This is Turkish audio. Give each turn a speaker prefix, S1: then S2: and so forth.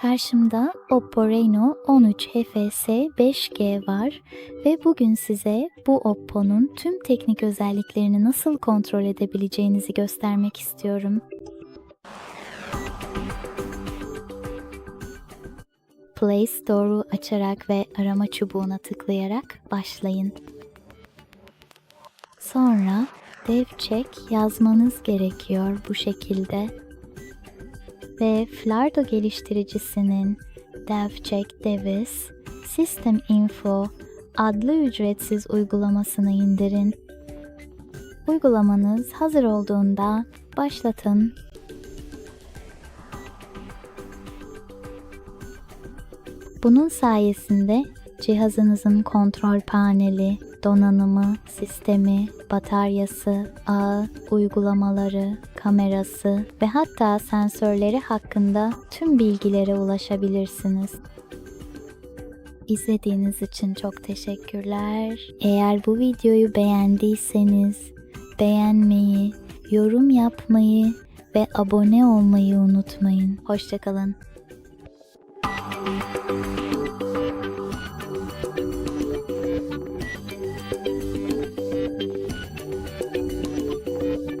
S1: Karşımda Oppo Reno 13 HFS 5G var ve bugün size bu Oppo'nun tüm teknik özelliklerini nasıl kontrol edebileceğinizi göstermek istiyorum. Play Store'u açarak ve arama çubuğuna tıklayarak başlayın. Sonra DevCheck yazmanız gerekiyor bu şekilde ve Flardo geliştiricisinin DevCheck Devis System Info adlı ücretsiz uygulamasını indirin. Uygulamanız hazır olduğunda başlatın. Bunun sayesinde cihazınızın kontrol paneli, donanımı, sistemi, bataryası, ağı, uygulamaları, kamerası ve hatta sensörleri hakkında tüm bilgilere ulaşabilirsiniz. İzlediğiniz için çok teşekkürler. Eğer bu videoyu beğendiyseniz beğenmeyi, yorum yapmayı ve abone olmayı unutmayın. Hoşçakalın.